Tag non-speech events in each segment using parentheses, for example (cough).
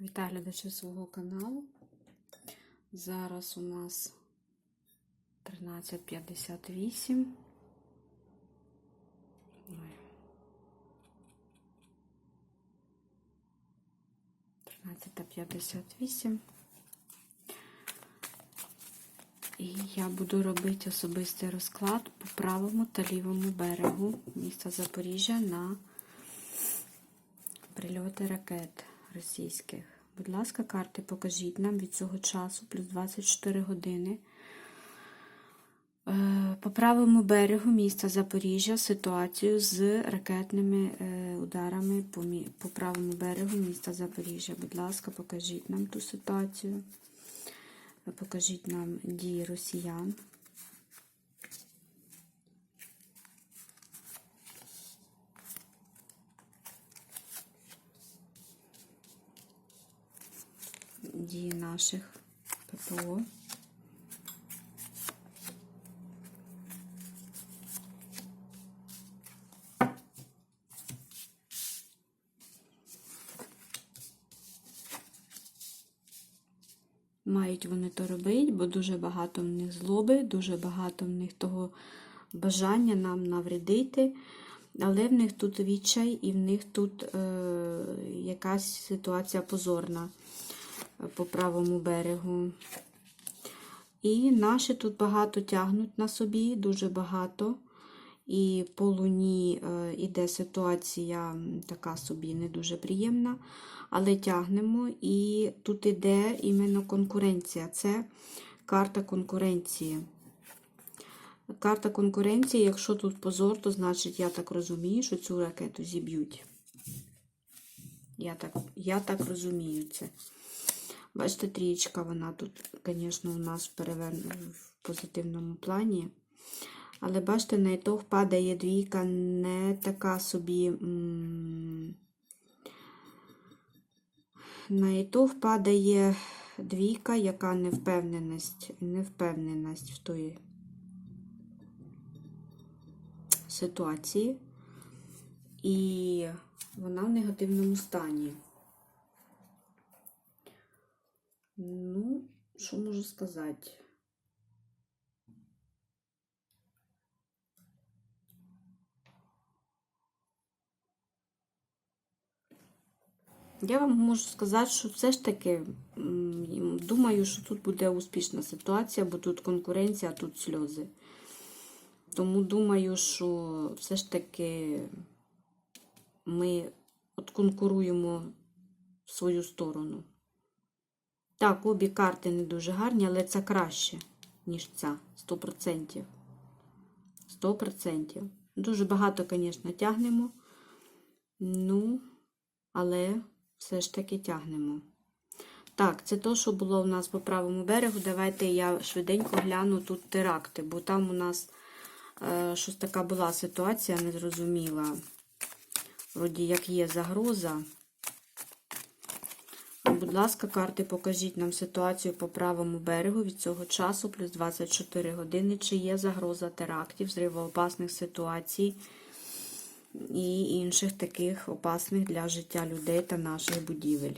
Вітаю глядачі свого каналу. Зараз у нас 13.58. Ой. 13.58. І я буду робити особистий розклад по правому та лівому берегу міста Запоріжжя на прильоти ракет російських. Будь ласка, карти покажіть нам від цього часу, плюс 24 години. Е, По правому берегу міста Запоріжжя ситуацію з ракетними е, ударами по, правому берегу міста Запоріжжя. Будь ласка, покажіть нам ту ситуацію. Покажіть нам дії росіян. дії наших ППО. Мають вони то робити, бо дуже багато в них злоби, дуже багато в них того бажання нам навредити. Але в них тут відчай і в них тут е, якась ситуація позорна по правому берегу. І наші тут багато тягнуть на собі, дуже багато. І по луні е, іде ситуація така собі не дуже приємна, але тягнемо. І тут іде іменно конкуренція. Це карта конкуренції. Карта конкуренції, якщо тут позор, то значить, я так розумію, що цю ракету зіб'ють. Я так, я так розумію це. Бачите, трієчка, вона тут, звісно, у нас перевернена в позитивному плані. Але бачите, на ітог падає двійка не така собі. На ітог падає двійка, яка невпевненість, невпевненість в той ситуації. І вона в негативному стані. Ну, що можу сказати? Я вам можу сказати, що все ж таки думаю, що тут буде успішна ситуація, бо тут конкуренція, а тут сльози. Тому думаю, що все ж таки ми от конкуруємо в свою сторону. Так, обі карти не дуже гарні, але це краще, ніж ця. 100%. 100%. Дуже багато, звісно, тягнемо. Ну, але все ж таки тягнемо. Так, це то, що було у нас по правому берегу. Давайте я швиденько гляну тут теракти, бо там у нас е, щось така була ситуація незрозуміла. Вроді як є загроза. Будь ласка, карти, покажіть нам ситуацію по правому берегу від цього часу, плюс 24 години. Чи є загроза терактів, зривоопасних ситуацій і інших таких опасних для життя людей та наших будівель.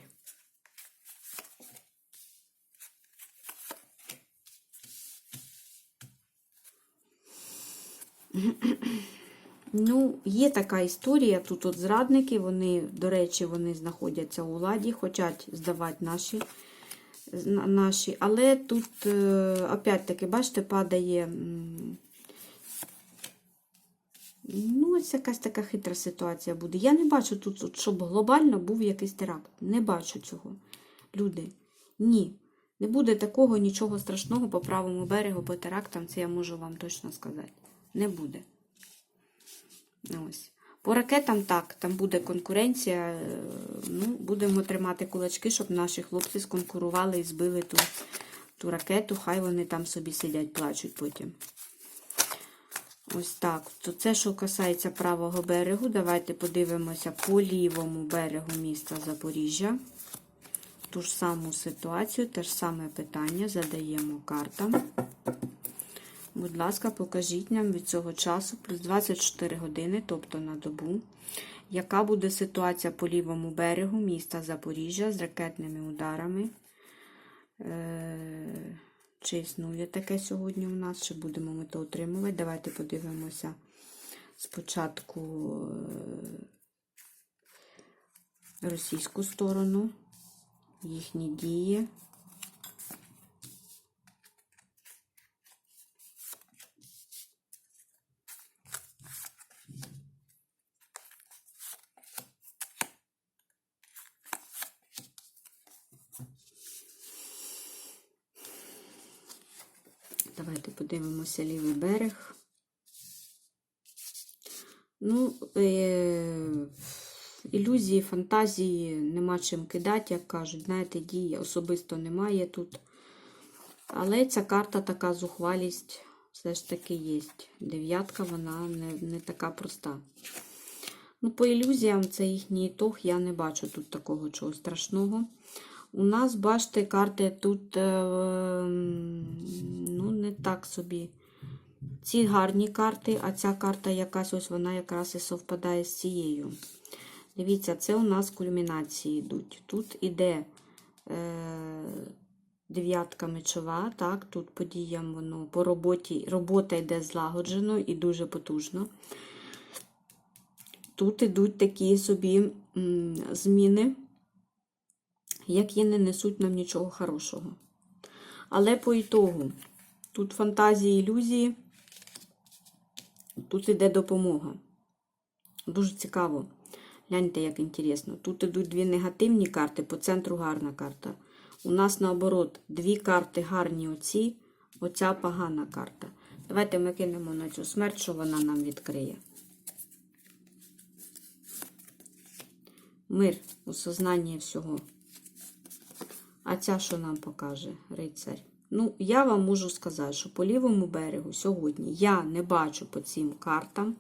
Ну, є така історія. Тут от зрадники, вони, до речі, вони знаходяться у владі, хочуть здавати наші, наші. але тут, е, опять-таки, бачите, падає. Ну, ось якась така хитра ситуація буде. Я не бачу тут, щоб глобально був якийсь теракт. Не бачу цього. Люди. Ні. Не буде такого нічого страшного по правому берегу, по терактам, це я можу вам точно сказати. Не буде. Ось. По ракетам так, там буде конкуренція. е, Ну, будемо тримати кулачки, щоб наші хлопці сконкурували і збили ту, ту ракету. Хай вони там собі сидять, плачуть потім. Ось так. То це, що касається правого берегу, давайте подивимося по лівому берегу міста Запоріжжя. Ту ж саму ситуацію, те ж саме питання задаємо картам. Будь ласка, покажіть нам від цього часу плюс 24 години, тобто на добу, яка буде ситуація по лівому берегу міста Запоріжжя з ракетними ударами. Е, Чи існує таке сьогодні у нас, чи будемо ми то отримувати? Давайте подивимося спочатку е, російську сторону, їхні дії. Давайте подивимося лівий берег. Ну, е- ілюзії, фантазії нема чим кидати, як кажуть. Знаєте, дії особисто немає тут. Але ця карта така зухвалість все ж таки є. Дев'ятка, вона не, не така проста. Ну, по ілюзіям, це їхній ітог, я не бачу тут такого чого страшного. У нас, бачите, карти тут е, ну, не так собі. Ці гарні карти, а ця карта якась ось вона якраз і совпадає з цією. Дивіться, це у нас кульмінації йдуть. Тут іде е, дев'ятка мечова, так, тут подіям воно по роботі. Робота йде злагоджено і дуже потужно. Тут ідуть такі собі зміни які не несуть нам нічого хорошого. Але по ітогу, тут фантазії, ілюзії, тут іде допомога. Дуже цікаво. Гляньте, як інтересно. Тут ідуть дві негативні карти, по центру гарна карта. У нас, наоборот, дві карти гарні оці, оця погана карта. Давайте ми кинемо на цю смерть, що вона нам відкриє. Мир у сознанні всього. А ця що нам покаже, рицарь? Ну, я вам можу сказати, що по лівому берегу сьогодні я не бачу по цим картам,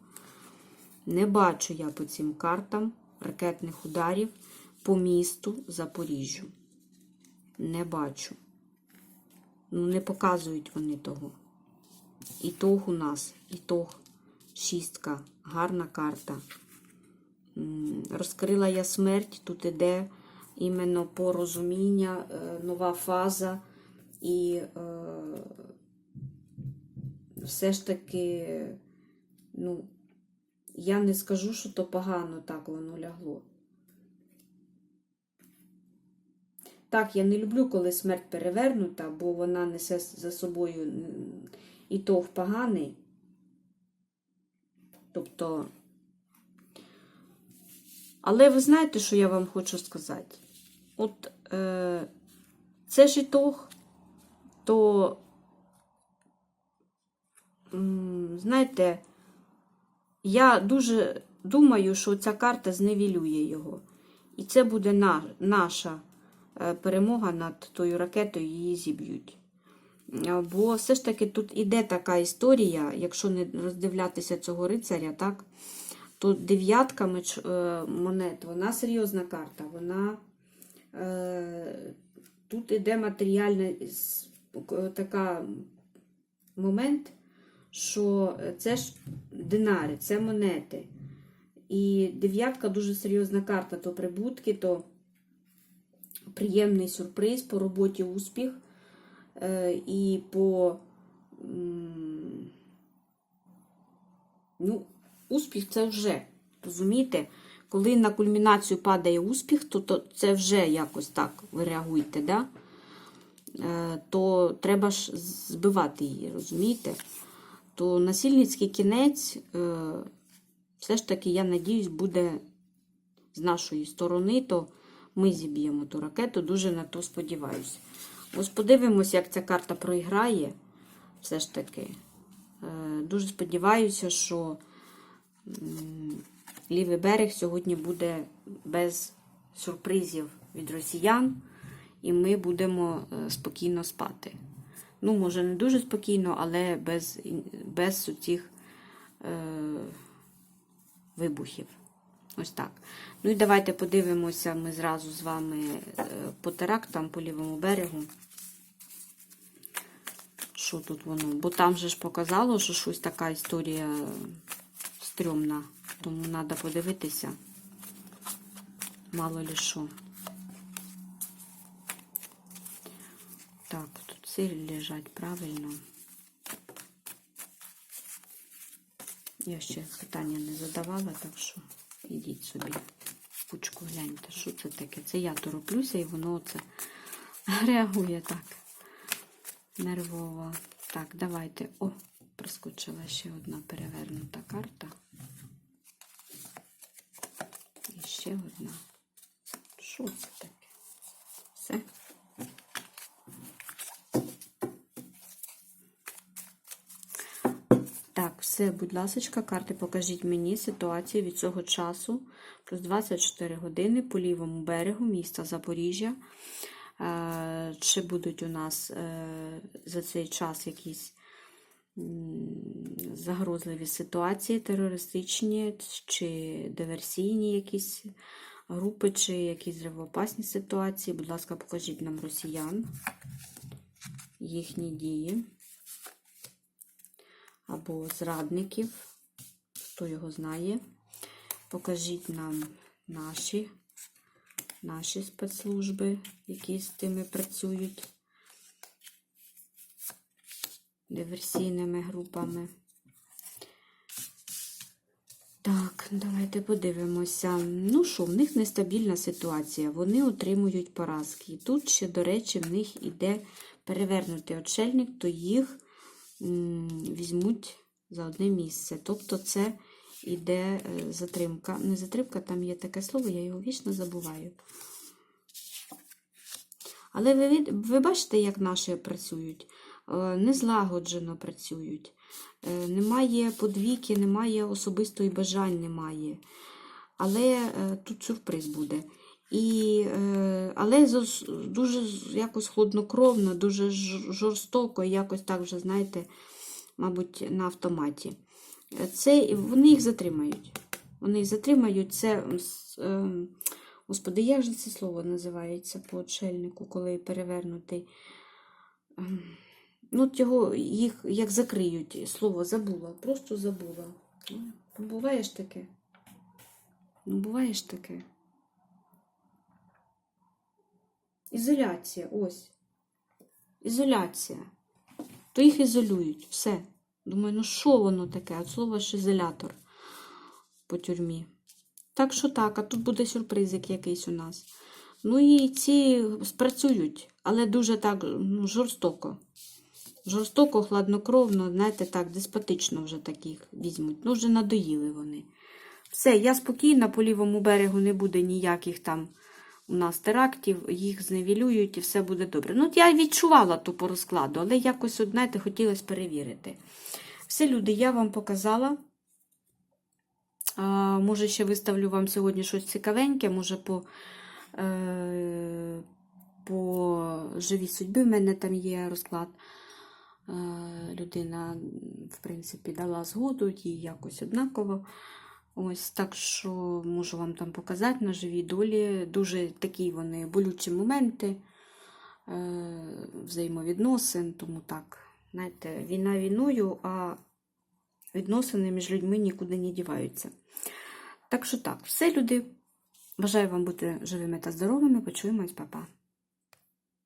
не бачу я по цим картам ракетних ударів по місту Запоріжжю. Не бачу. Ну, не показують вони того. Ітог у нас, ітог, шістка, гарна карта. Розкрила я смерть, тут іде іменно порозуміння, е, нова фаза, і е, все ж таки, ну, я не скажу, що то погано так воно лягло. Так, я не люблю, коли смерть перевернута, бо вона несе за собою м, ітог поганий. Тобто, але ви знаєте, що я вам хочу сказати? От е, це ж ітог, то, знаєте, я дуже думаю, що ця карта зневілює його. І це буде на, наша е, перемога над тою ракетою, її зіб'ють. Бо все ж таки тут іде така історія, якщо не роздивлятися цього рицаря, так, то дев'ятка е, монет, вона серйозна карта. Вона е, тут іде матеріальна така момент, що це ж динари, це монети. І дев'ятка дуже серйозна карта, то прибутки, то приємний сюрприз по роботі успіх. Е, і по ну, успіх це вже, розумієте? Коли на кульмінацію падає успіх, то, то це вже якось так ви реагуєте, да? Е, то треба ж збивати її, розумієте? То насильницький кінець, е, все ж таки, я надіюсь, буде з нашої сторони, то ми зіб'ємо ту ракету, дуже на то сподіваюся. Ось подивимося, як ця карта проіграє. Все ж таки. Е, Дуже сподіваюся, що лівий берег сьогодні буде без сюрпризів від росіян, і ми будемо е, спокійно спати. Ну, може, не дуже спокійно, але без, без цих е, вибухів. Ось так. Ну і давайте подивимося ми зразу з вами е, по терактам по лівому берегу. Що тут воно? Бо там же ж показало, що щось така історія стрьомна. Тому треба подивитися. мало ли що. Так, тут силь лежать правильно. Я ще питання не задавала, так що ідіть собі. в Кучку гляньте, що це таке. Це я тороплюся і воно це (laughs) реагує так. Нервово. Так, давайте. О, проскочила ще одна перевернута карта. І ще одна. Що це таке? Все. Так, все, будь ласка, карти, покажіть мені ситуацію від цього часу. Плюс 24 години по лівому берегу міста Запоріжжя. Е, Чи будуть у нас е, за цей час якісь загрозливі ситуації, терористичні чи диверсійні якісь групи, чи якісь зривоопасні ситуації? Будь ласка, покажіть нам росіян, їхні дії або зрадників, хто його знає. Покажіть нам наші, наші спецслужби, які з тими працюють диверсійними групами. Так, давайте подивимося. Ну що, в них нестабільна ситуація. Вони отримують поразки. І тут ще, до речі, в них іде перевернутий отшельник, то їх візьмуть за одне місце. Тобто це іде е, затримка. Не затримка, там є таке слово, я його вічно забуваю. Але ви, ви бачите, як наші працюють? Е, Незлагоджено працюють. Е, Немає подвійки, немає особистої бажань, немає. Але е, тут сюрприз буде. І, але дуже якось хладнокровно, дуже жорстоко, якось так вже, знаєте, мабуть, на автоматі. Це вони їх затримають. Вони їх затримають. Це, ем, господи, як же це слово називається по отшельнику, коли перевернутий? Ну, от його їх як закриють. Слово забула, просто забула. Ну, Буває ж таке. Ну, буває ж таке. Ізоляція, ось. Ізоляція. То їх ізолюють. Все. Думаю, ну що воно таке? От слово ж ізолятор по тюрмі. Так що так, а тут буде сюрпризик якийсь у нас. Ну і ці спрацюють, але дуже так ну, жорстоко. Жорстоко, хладнокровно, знаєте, так, деспотично вже таких візьмуть. Ну, вже надоїли вони. Все, я спокійна, по лівому берегу не буде ніяких там у нас терактів, їх зневілюють і все буде добре. Ну, от я відчувала то по розкладу, але якось, от, знаєте, хотілося перевірити. Все, люди, я вам показала. А, може, ще виставлю вам сьогодні щось цікавеньке, може, по, е, по живій судьбі в мене там є розклад. Е, людина, в принципі, дала згоду, їй якось однаково. Ось так що можу вам там показати на живій долі. Дуже такі вони болючі моменти е, взаємовідносин, тому так, знаєте, війна війною, а відносини між людьми нікуди не діваються. Так що так, все, люди. Бажаю вам бути живими та здоровими. Почуємось, па-па.